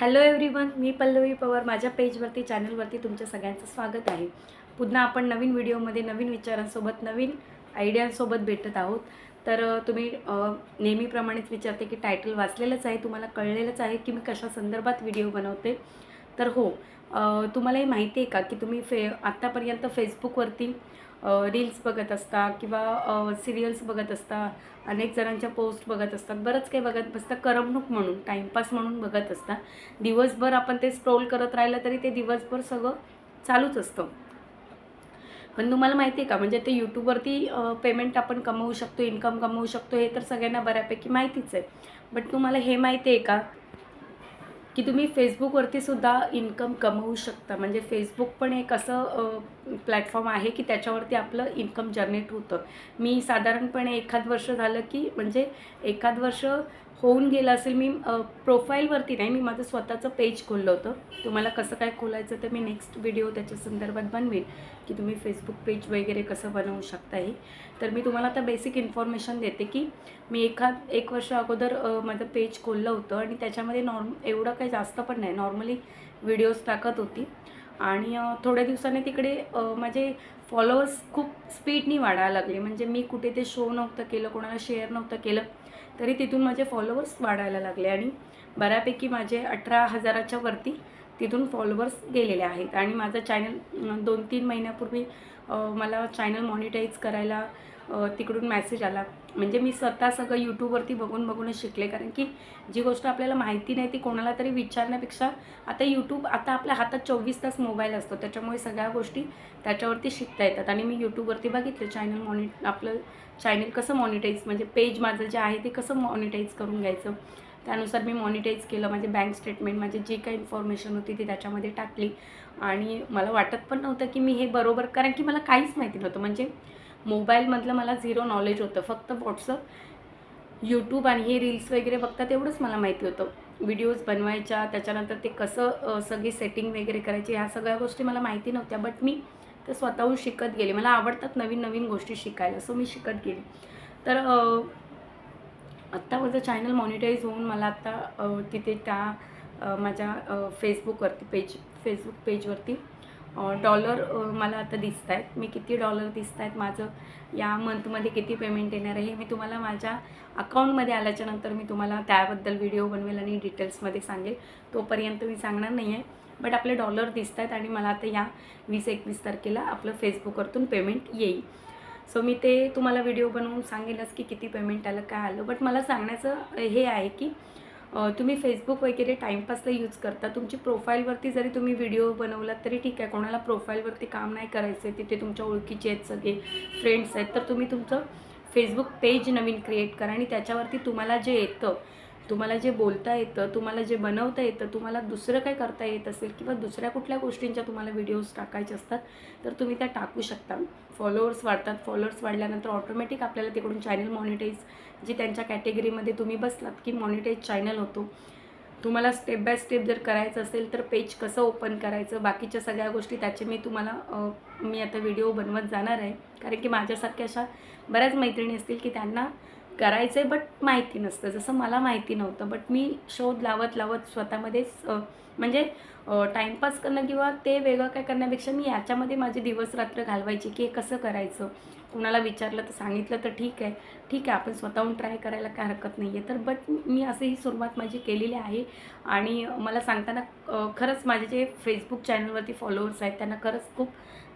Hello everyone मी पल्लवी पवार. माझ्या पेजवरती चॅनलवरती तुमच्या सगळ्यांचं स्वागत आहे. पुन्हा आपण नवीन व्हिडिओमध्ये नवीन विचारांसोबत नवीन आयडियांसोबत भेटत आहोत. तर तुम्ही नेहमीप्रमाणेच विचारते की टायटल वाचलेलंच आहे तुम्हाला कळलेलंच आहे की मी कशा संदर्भात व्हिडिओ बनवते? तर हो तुम्हाला हे माहिती आहे का की तुम्ही फे आत्तापर्यंत फेसबुकवरती रील्स बघत असता किंवा सिरियल्स बघत असता अनेक जणांच्या पोस्ट बघत असतात. बरंच काही बघत बसता. करमणूक म्हणून टाईमपास म्हणून बघत असता. दिवसभर आपण ते स्क्रोल करत राहिलं तरी ते दिवसभर सगळं चालूच असतं. पण तुम्हाला माहिती आहे का? म्हणजे ते यूट्यूबवरती पेमेंट आपण कमवू शकतो इन्कम कमवू शकतो हे तर सगळ्यांना बऱ्यापैकी माहितीच आहे. बट तुम्हाला हे माहिती आहे का? की तुम्ही फेसबुकवरती सुद्धा इन्कम कमवू शकता. म्हणजे फेसबुक पण एक असं प्लॅटफॉर्म आहे की त्याच्यावरती आपलं इन्कम जनरेट होतं. मी साधारणपणे एखाद वर्ष झालं की म्हणजे एखाद वर्ष होऊन गेलं असेल मी प्रोफाईलवरती नाही मी माझं स्वतःचं पेज खोललं होतं. तुम्हाला कसं काय खोलायचं तर मी नेक्स्ट व्हिडिओ त्याच्या संदर्भात बनवेन की तुम्ही फेसबुक पेज वगैरे कसं बनवू शकता हे. तर मी तुम्हाला आता बेसिक इन्फॉर्मेशन देते की मी एखाद एक वर्ष अगोदर माझं पेज खोललं होतं आणि त्याच्यामध्ये नॉर्म एवढं काही जास्त पण नाही. नॉर्मली व्हिडिओज टाकत होती. आणि थोड्या दिवसांनी तिकडे माझे फॉलोअर्स खूप स्पीडनी वाढायला लागले. म्हणजे मी कुठे ते शो नव्हतं केलं कोणाला शेअर नव्हतं केलं. तरी तिथून माझे फॉलोअर्स वाढायला लागले आणि बऱ्यापैकी माझे अठरा हजाराच्या वरती तिथून फॉलोअर्स गेलेले आहेत. आणि माझं चॅनल दोन तीन महिन्यापूर्वी मला चॅनल मॉनिटाईज करायला तिकडून मॅसेज आला. म्हणजे मी स्वतः सगळं यूट्यूबवरती बघून बघूनच शिकले. कारण की जी गोष्ट आपल्याला माहिती नाही ती कोणाला तरी विचारण्यापेक्षा आता यूट्यूब आता आपल्या हातात चोवीस तास मोबाईल असतो. त्याच्यामुळे सगळ्या गोष्टी त्याच्यावरती शिकता येतात. आणि मी यूट्यूबवरती बघितलं चॅनल मॉनि आपलं चॅनल कसं मॉनिटाईज म्हणजे पेज माझं जे आहे ते कसं मॉनिटाईज करून घ्यायचं? त्यानुसार मी मॉनिटाईज केलं. माझे बँक स्टेटमेंट माझी जी काही इन्फॉर्मेशन होती ती त्याच्यामध्ये टाकली. आणि मला वाटत पण नव्हतं की मी हे बरोबर कारण की मला काहीच माहिती नव्हतं. म्हणजे मोबाईलमधलं मला झिरो नॉलेज होतं. फक्त व्हॉट्सअप यूट्यूब आणि हे रील्स वगैरे बघतात तेवढंच मला माहिती होतं. व्हिडिओज बनवायच्या त्याच्यानंतर ते कसं सगळी सेटिंग वगैरे करायची ह्या सगळ्या गोष्टी मला माहिती नव्हत्या. बट मी ते स्वतःहून शिकत गेले. मला आवडतात नवीन नवीन गोष्टी शिकायला सो मी शिकत गेले. तर आत्ता माझं चॅनल मॉनिटाईज होऊन मला आत्ता तिथे त्या माझ्या फेसबुकवरती पेज फेसबुक पेजवरती डॉलर मला आता दिसत आहेत मी किती डॉलर दिसत आहेत माझं या मंथमध्ये किती पेमेंट येणार आहे हे मी तुम्हाला माझ्या अकाउंटमध्ये आल्याच्यानंतर मी तुम्हाला त्याबद्दल व्हिडिओ बनवेल आणि डिटेल्समध्ये सांगेल. तोपर्यंत मी सांगणार नाही आहे बट आपले डॉलर दिसत आहेत आणि मला आता या वीस एकवीस तारखेला आपलं फेसबुकवरतून पेमेंट येईल. सो मी ते तुम्हाला व्हिडिओ बनवून सांगेलच की किती पेमेंट आलं काय आलं. बट मला सांगण्याचं हे आहे की तुम्ही फेसबुक वगैरे टाईमपासला यूज करता. तुमची प्रोफाईलवरती जरी तुम्ही व्हिडिओ बनवलात तरी ठीक आहे. कोणाला प्रोफाईलवरती काम नाही करायचं आहे तिथे तुमच्या ओळखीचे आहेत सगळे फ्रेंड्स आहेत तर तुम्ही तुमचं फेसबुक पेज नवीन क्रिएट करा आणि त्याच्यावरती तुम्हाला जे येतं तुम्हाला जे बोलता येतं तुम्हाला जे बनवता येतं तुम्हाला दुसरं काय करता येत असेल किंवा दुसऱ्या कुठल्या गोष्टींच्या तुम्हाला व्हिडिओज टाकायचे असतात तर तुम्ही त्या टाकू शकता. फॉलोअर्स वाढतात. फॉलोअर्स वाढल्यानंतर ऑटोमॅटिक आपल्याला तिकडून चॅनल मॉनिटाईज जी त्यांच्या कॅटेगरीमध्ये तुम्ही बसलात की मॉनिटाईज चॅनल होतो. तुम्हाला स्टेप बाय स्टेप जर करायचं असेल तर पेज कसं ओपन करायचं? बाकीच्या सगळ्या गोष्टी त्याचे मी तुम्हाला मी आता व्हिडिओ बनवत जाणार आहे. कारण की माझ्यासारख्या अशा बऱ्याच मैत्रिणी असतील की त्यांना करायचं आहे बट माहिती नसतं. जसं मला माहिती नव्हतं बट मी शोध लावत लावत स्वतःमध्येच म्हणजे टाईमपास करणं किंवा ते वेगळं काय करण्यापेक्षा मी याच्यामध्ये माझे दिवस रात्र घालवायची की हे कसं करायचं? कुणाला विचारलं तर सांगितलं तर ठीक आहे. ठीक आहे आपण स्वतःहून ट्राय करायला काय हरकत नाही आहे तर बट मी असं ही सुरुवात माझी केलेली आहे. आणि मला सांगताना खरंच माझे जे फेसबुक चॅनलवरती फॉलोअर्स आहेत त्यांना खरंच खूप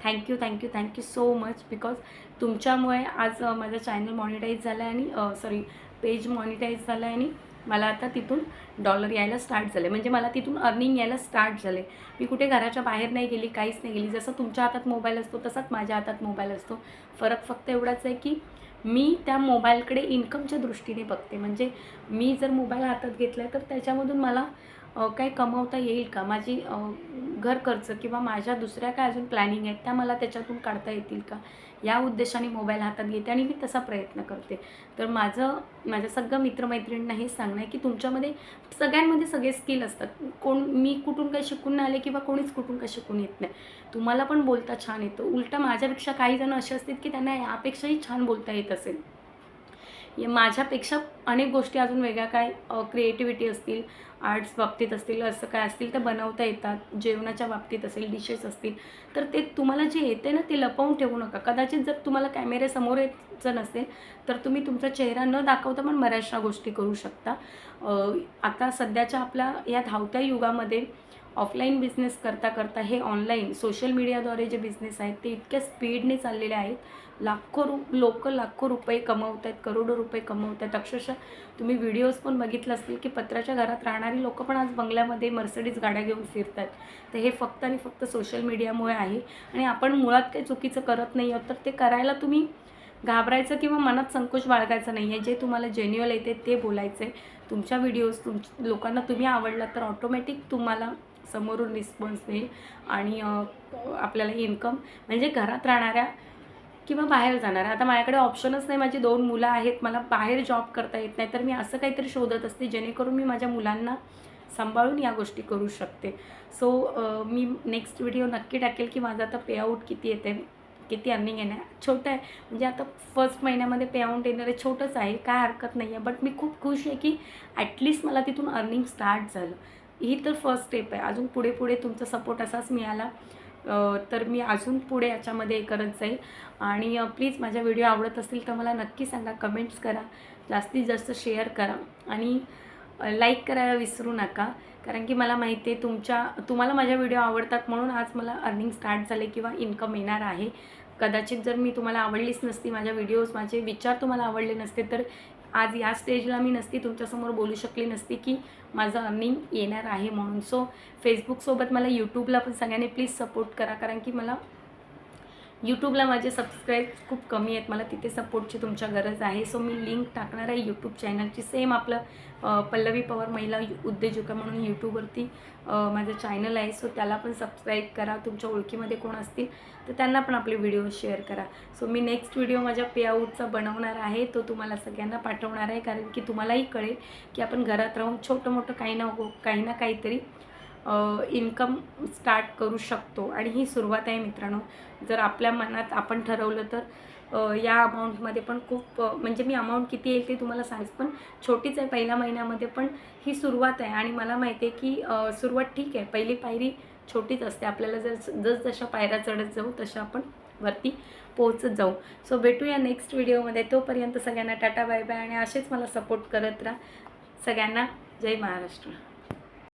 thank you thank you thank you so much because तुमच्यामुळे आज माझं चॅनल मॉनिटाईज झालं आहे आणि सॉरी पेज मॉनिटाईज झालं आहे आणि मला आता तिथून डॉलर यायला स्टार्ट झाले. म्हणजे मला तिथून अर्निंग यायला स्टार्ट झाले. मी कुठे घराच्या बाहेर नाही गेली काहीच नाही गेली. जसं तुमच्या हातात मोबाईल असतो तसाच माझ्या हातात मोबाईल असतो. फरक फक्त एवढाच आहे की मी त्या मोबाईलकडे इन्कमच्या दृष्टीने बघते. म्हणजे मी जर मोबाईल हातात घेतला तर त्याच्यामधून मला काही कमवता येईल का? माझी घर खर्च किंवा माझ्या दुसऱ्या काय अजून प्लॅनिंग आहेत त्या मला त्याच्यातून काढता येतील का? या उद्देशाने मोबाईल हातात घेते आणि मी तसा प्रयत्न करते. तर माझं माझ्या सगळ्या मित्रमैत्रिणींना हे सांगणं आहे की तुमच्यामध्ये सगळ्यांमध्ये सगळे स्किल असतात. कोण मी कुठून काही शिकून नाही आले किंवा कोणीच कुठून काही शिकून येत नाही. तुम्हाला पण बोलता छान येतं. उलटं माझ्यापेक्षा काही जण असे असतील की त्यांना यापेक्षाही छान बोलता येत असेल. माझ्यापेक्षा अनेक गोष्टी अजून वेगळ्या काय क्रिएटिव्हिटी असतील आर्ट्स बाबतीत असतील असं काय असतील ते बनवता येतात जेवणाच्या बाबतीत असेल डिशेस असतील तर ते तुम्हाला जे येते ना ते लपवून ठेवू नका. कदाचित जर तुम्हाला कॅमेऱ्यासमोर यायचं नसेल तर तुम्ही तुमचा चेहरा न दाखवता पण बऱ्याचशा गोष्टी करू शकता. आता सध्याच्या आपल्या या धावत्या युगामध्ये ऑफलाईन बिझनेस करता करता हे ऑनलाईन सोशल मीडियाद्वारे जे बिझनेस आहेत ते इतक्या स्पीडने चाललेले आहेत. लाखो रु लोक लाखो रुपये कमवत आहेत करोडो रुपये कमवत आहेत. अक्षरशः तुम्ही व्हिडिओज पण बघितलं असतील की पत्राच्या घरात राहणारी लोक पण आज बंगल्यामध्ये मर्सडीज गाड्या घेऊन फिरत आहेत तर हे फक्त आणि फक्त सोशल मीडियामुळे आहे. आणि आपण मुळात काही चुकीचं करत नाही आहोत तर ते करायला तुम्ही घाबरायचं किंवा मनात संकोच बाळगायचा नाही आहे जे तुम्हाला जेन्युअल येते ते बोलायचं आहे तुमच्या व्हिडिओज तुम लोकांना तुम्ही आवडला तर ऑटोमॅटिक तुम्हाला समोरून रिस्पॉन्स मिळेल आणि आपल्याला इन्कम म्हणजे घरात राहणाऱ्या किंवा बाहेर जाणार आता माझ्याकडे ऑप्शनच नाही. माझी दोन मुलं आहेत. मला बाहेर जॉब करता येत नाही. तर मी असं काहीतरी शोधत असते जेणेकरून मी माझ्या मुलांना सांभाळून या गोष्टी करू शकते. सो मी नेक्स्ट व्हिडिओ नक्की टाकेल की माझं आता पेआउट किती येते किती अर्निंग येणार. छोटं आहे. म्हणजे आता फर्स्ट महिन्यामध्ये पेआउट येणार आहे. छोटंच आहे. काय हरकत नाही आहे बट मी खूप खुश आहे की ॲटलिस्ट मला तिथून अर्निंग स्टार्ट झालं. ही तर फर्स्ट स्टेप आहे. अजून पुढे पुढे तुमचा सपोर्ट असाच मिळाला. तर मी अजून पुढे याच्यामध्ये करत जाईल. आणि प्लीज माझ्या व्हिडिओ आवडत असतील तर मला नक्की सांगा. कमेंट्स करा. जास्तीत जास्त शेअर करा. आणि लाईक करायला विसरू नका. कारण की मला माहिती आहे तुमच्या तुम्हाला माझ्या व्हिडिओ आवडतात म्हणून आज मला अर्निंग स्टार्ट झाले किंवा इन्कम येणार आहे. कदाचित जर मी तुम्हाला आवडलीच नसती माझ्या व्हिडिओज माझे विचार तुम्हाला आवडले नसते तर आज या स्टेजला मी नसती तुमच्यासमोर बोलू शकली नसती की माझं अर्निंग येणार आहे म्हणून. सो फेसबुकसोबत मला यूट्यूबला पण सगळ्यांनी प्लीज सपोर्ट करा कारण की मला यूट्यूबला माझे सबस्क्राईब खूप कमी आहेत. मला तिथे सपोर्टची तुमच्या गरज आहे. सो मी लिंक टाकणार आहे यूट्यूब चॅनलची सेम आपलं पल्लवी पवार महिला उद्योजिका म्हणून यूट्यूबवरती माझं चॅनल आहे. सो त्याला पण सबस्क्राईब करा. तुमच्या ओळखीमध्ये कोण असतील तर त्यांना पण आपले व्हिडिओ शेअर करा. सो मी नेक्स्ट व्हिडिओ माझ्या पेआउटचा बनवणार आहे. तो तुम्हाला सगळ्यांना पाठवणार आहे. कारण की तुम्हालाही कळेल की आपण घरात राहून छोटं मोठं काही ना हो काही ना काहीतरी इन्कम स्टार्ट करू शकतो. आणि ही सुरुवात आहे मित्रांनो. जर आपल्या मनात आपण ठरवलं तर या अमाऊंटमध्ये पण खूप म्हणजे मी अमाऊंट किती येईल ते तुम्हाला सांगेस पण छोटीच आहे पहिल्या महिन्यामध्ये पण ही सुरुवात आहे. आणि मला माहिती आहे की सुरुवात ठीक आहे. पहिली पायरी छोटीच असते. आपल्याला जर जसजशा पायऱ्या चढत जाऊ तशा आपण वरती पोहोचत जाऊ. सो भेटूया नेक्स्ट व्हिडिओमध्ये तोपर्यंत सगळ्यांना टाटा बाय बाय. आणि असेच मला सपोर्ट करत राहा. सगळ्यांना जय महाराष्ट्र.